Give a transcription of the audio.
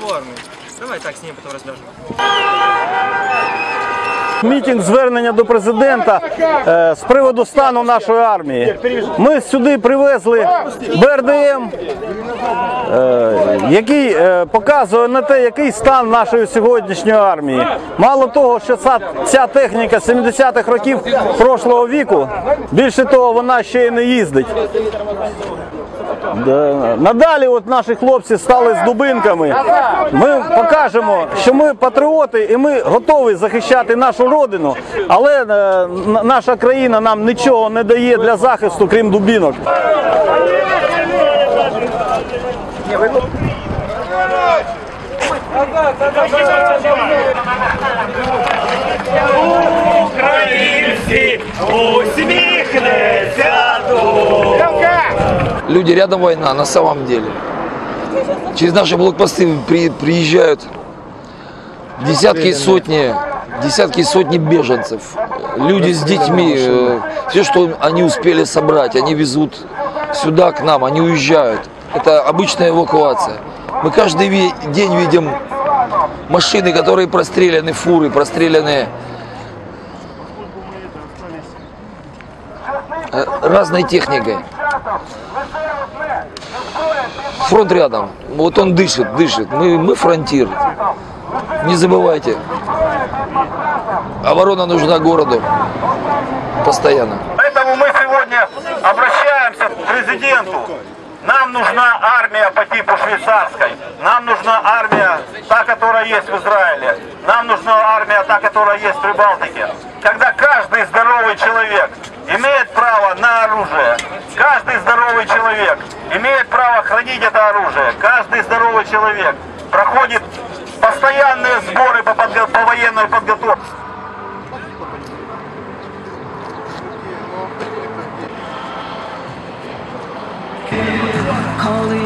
главу. Давай так с ним потом разбежим. Мітинг звернення до президента е, з приводу стану нашої армії. Ми сюди привезли БРДМ, е, який е, показує на те, який стан нашої сьогоднішньої армії. Мало того, що ця, ця техніка 70-х років прошлого віку, більше того, вона ще й не їздить. Да. Надалі от наші хлопці стали з дубинками. Ми покажемо, що ми патріоти і ми готові захищати нашу родину, але е, наша країна нам нічого не дає для захисту, крім дубінок. Українці, усміхнеться Люди, рядом война, на самом деле. Через наши блокпосты при- приезжают десятки и сотни, десятки и сотни беженцев. Люди с детьми, э, все, что они успели собрать, они везут сюда к нам, они уезжают. Это обычная эвакуация. Мы каждый день видим машины, которые простреляны, фуры простреляны э, разной техникой. Фронт рядом. Вот он дышит, дышит. Мы, мы фронтир. Не забывайте. Оборона нужна городу. Постоянно. Поэтому мы сегодня обращаемся к президенту. Нам нужна армия по типу швейцарской. Нам нужна армия, та, которая есть в Израиле. Нам нужна армия, та, которая есть в Прибалтике. Когда каждый здоровый человек имеет право на оружие. Каждый здоровый человек имеет право хранить это оружие. Каждый здоровый человек проходит постоянные сборы по, подго- по военной подготовке. Calling